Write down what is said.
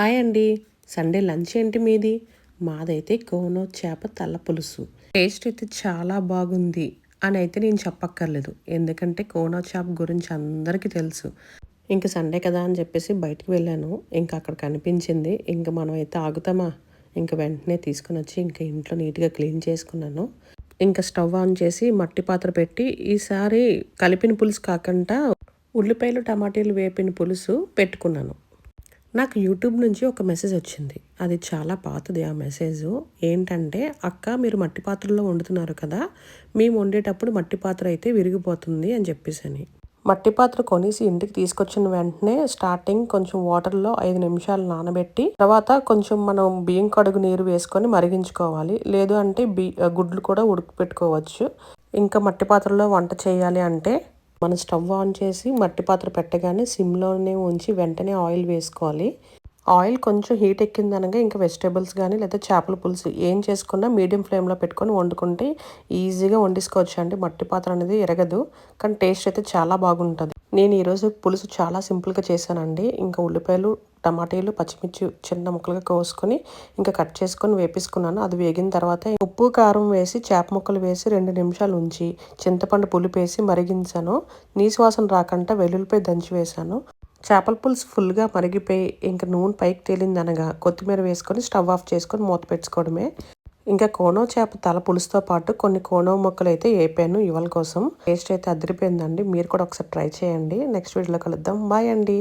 Hi అండి. Sunday lunch ఏంటి మీది? మాదైతే కోనో చేప తల్ల పులుసు. టేస్ట్ అయితే చాలా బాగుంది అని అయితే నేను చెప్పక్కర్లేదు. ఎందుకంటే కోనో చేప గురించి అందరికీ తెలుసు. ఇంక సండే కదా అని చెప్పేసి బయటకు వెళ్ళాను. ఇంకా అక్కడ కనిపించింది. ఇంకా మనం అయితే ఆగుతామా? ఇంకా వెంటనే తీసుకుని వచ్చి ఇంకా ఇంట్లో నీట్గా క్లీన్ చేసుకున్నాను. ఇంకా స్టవ్ ఆన్ చేసి మట్టి పాత్ర పెట్టి ఈసారి కలిపిన పులుసు కాకుండా ఉల్లిపాయలు టమాటీలు వేపిన పులుసు పెట్టుకున్నాను. నాకు యూట్యూబ్ నుంచి ఒక మెసేజ్ వచ్చింది. అది చాలా పాతది ఆ మెసేజ్ ఏంటంటే అక్క మీరు మట్టి పాత్రలో వండుతున్నారు కదా మేము వండేటప్పుడు మట్టి పాత్ర అయితే విరిగిపోతుంది అని చెప్పేసి అని మట్టి పాత్ర కొనేసి ఇంటికి తీసుకొచ్చిన వెంటనే స్టార్టింగ్ కొంచెం వాటర్లో ఐదు నిమిషాలు నానబెట్టి తర్వాత కొంచెం మనం బియ్యం కడుగు నీరు వేసుకొని మరిగించుకోవాలి. లేదు అంటే బి గుడ్లు కూడా ఉడకపెట్టుకోవచ్చు. ఇంకా మట్టి పాత్రలో వంట చేయాలి అంటే మనం స్టవ్ ఆన్ చేసి మట్టి పాత్ర పెట్టగానే సిమ్లోనే ఉంచి వెంటనే ఆయిల్ వేసుకోవాలి. ఆయిల్ కొంచెం హీట్ ఎక్కిందనగా ఇంకా వెజిటేబుల్స్ కానీ లేదా చేపల పులుసు ఏం చేసుకున్నా మీడియం ఫ్లేమ్లో పెట్టుకొని వండుకుంటే ఈజీగా వండేసుకోవచ్చు అండి మట్టి పాత్ర అనేది ఎరగదు. కానీ టేస్ట్ అయితే చాలా బాగుంటుంది. నేను ఈరోజు పులుసు చాలా సింపుల్గా చేశానండి. ఇంకా ఉల్లిపాయలు టమాటాలు పచ్చిమిర్చి చిన్న ముక్కలుగా కోసుకొని ఇంకా కట్ చేసుకొని వేపించుకున్నాను అది వేగిన తర్వాత ఉప్పు కారం వేసి చేప ముక్కలు వేసి రెండు నిమిషాలు ఉంచి చింతపండు పులుపు వేసి మరిగించాను. నీసువాసన రాకుండా వెల్లుల్లిపై దంచి వేశాను. చేపల పులుసు ఫుల్గా మరిగిపోయి ఇంకా నూనె పైకి తేలింది అనగా కొత్తిమీర వేసుకొని స్టవ్ ఆఫ్ చేసుకొని మూత పెట్టుకోవడమే. ఇంకా కోనో చేప తల పులుసుతో పాటు కొన్ని కోనో మొక్కలు అయితే వేపాను ఇవాళ కోసం. టేస్ట్ అయితే అదిరిపోయిందండి. మీరు కూడా ఒకసారి ట్రై చేయండి. నెక్స్ట్ వీడియోలో కలుద్దాం. బాయ్ అండి.